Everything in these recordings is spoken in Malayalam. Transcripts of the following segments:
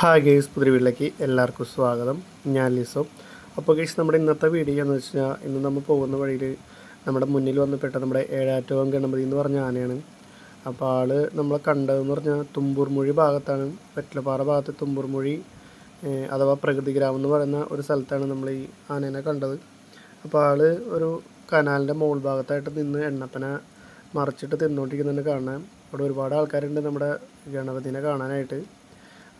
ഹായ് ഗെയ്സ് പുതിയ വീട്ടിലേക്ക് എല്ലാവർക്കും സ്വാഗതം. ഞാൻ ലിസോ. അപ്പോൾ ഗെയ്സ് നമ്മുടെ ഇന്നത്തെ വീഡിയോ എന്ന് വെച്ച് കഴിഞ്ഞാൽ ഇന്ന് നമ്മൾ പോകുന്ന വഴിയിൽ നമ്മുടെ മുന്നിൽ വന്ന് പെട്ട നമ്മുടെ ഏഴാറ്റവും ഗണപതി എന്ന് പറഞ്ഞ ആനയാണ്. അപ്പോൾ ആൾ നമ്മളെ കണ്ടതെന്ന് പറഞ്ഞാൽ തുമ്പൂർമൊഴി ഭാഗത്താണ്. വെറ്റലപ്പാറ ഭാഗത്ത് തുമ്പൂർമൊഴി അഥവാ പ്രകൃതി ഗ്രാമം എന്ന് പറയുന്ന ഒരു സ്ഥലത്താണ് നമ്മൾ ഈ ആനേനെ കണ്ടത്. അപ്പോൾ ആൾ ഒരു കനാലിന്റെ മുകൾ ഭാഗത്തായിട്ട് നിന്ന് എണ്ണപ്പന മറിച്ചിട്ട് തിന്നുകൊണ്ടിരിക്കുന്നുണ്ട് കാണാൻ. അവിടെ ഒരുപാട് ആൾക്കാരുണ്ട് നമ്മുടെ ഗണപതിനെ കാണാനായിട്ട്.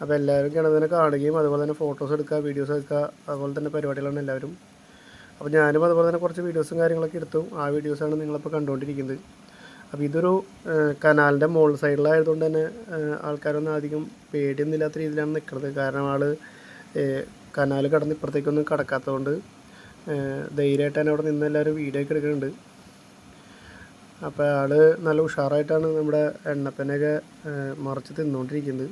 അപ്പോൾ എല്ലാവരും കിണതിനെ കാണുകയും അതുപോലെ തന്നെ ഫോട്ടോസ് എടുക്കുക വീഡിയോസ് എടുക്കുക അതുപോലെ തന്നെ പരിപാടികളാണ് എല്ലാവരും. അപ്പോൾ ഞാനും അതുപോലെ തന്നെ കുറച്ച് വീഡിയോസും കാര്യങ്ങളൊക്കെ എടുത്തു. ആ വീഡിയോസാണ് നിങ്ങളിപ്പോൾ കണ്ടുകൊണ്ടിരിക്കുന്നത്. അപ്പോൾ ഇതൊരു കനാലിന്റെ മുകൾ സൈഡിലായതുകൊണ്ട് തന്നെ ആൾക്കാരൊന്നും അധികം പേടിയൊന്നും ഇല്ലാത്ത രീതിയിലാണ് നിൽക്കുന്നത് കാരണം ആൾ കനാൽ കടന്ന് ഇപ്പുറത്തേക്കൊന്നും കടക്കാത്തതുകൊണ്ട് ധൈര്യമായിട്ട് തന്നെ അവിടെ നിന്ന് എല്ലാവരും വീഡിയോ ഒക്കെ എടുക്കുന്നുണ്ട്. അപ്പോൾ ആൾ നല്ല ഉഷാറായിട്ടാണ് നമ്മുടെ എണ്ണപ്പനൊക്കെ മറിച്ച് തിന്നുകൊണ്ടിരിക്കുന്നത്.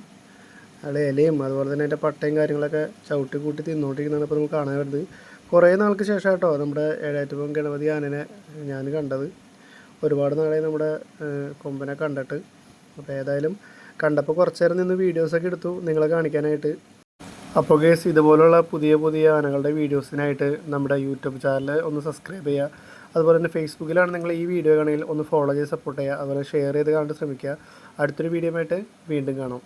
ആൾ ഇലയും അതുപോലെ തന്നെ അതിന്റെ പട്ടയും കാര്യങ്ങളൊക്കെ ചവിട്ടി കൂട്ടി തിന്നുകൊണ്ടിരിക്കുന്നതാണ് ഇപ്പോൾ നമുക്ക് കാണാൻ വരുന്നത്. കുറേ നാൾക്ക് ശേഷം കേട്ടോ നമ്മുടെ ഏഴാറ്റുപം ഗണപതി ആനനെ ഞാൻ കണ്ടത്. ഒരുപാട് നാളായി നമ്മുടെ കൊമ്പനെ കണ്ടിട്ട്. അപ്പോൾ ഏതായാലും കണ്ടപ്പോൾ കുറച്ച് നേരം നിന്ന് വീഡിയോസൊക്കെ എടുത്തു നിങ്ങളെ കാണിക്കാനായിട്ട്. അപ്പോൾ ഗേസ് ഇതുപോലുള്ള പുതിയ പുതിയ ആനകളുടെ വീഡിയോസിനായിട്ട് നമ്മുടെ യൂട്യൂബ് ചാനൽ ഒന്ന് സബ്സ്ക്രൈബ് ചെയ്യുക. അതുപോലെ തന്നെ ഫേസ്ബുക്കിലാണ് നിങ്ങൾ ഈ വീഡിയോ കാണുകയിൽ ഒന്ന് ഫോളോ ചെയ്ത് സപ്പോർട്ട് ചെയ്യുക. അതുപോലെ ഷെയർ ചെയ്ത് കാണാൻ ശ്രമിക്കുക. അടുത്തൊരു വീഡിയോ ആയിട്ട് വീണ്ടും കാണാം.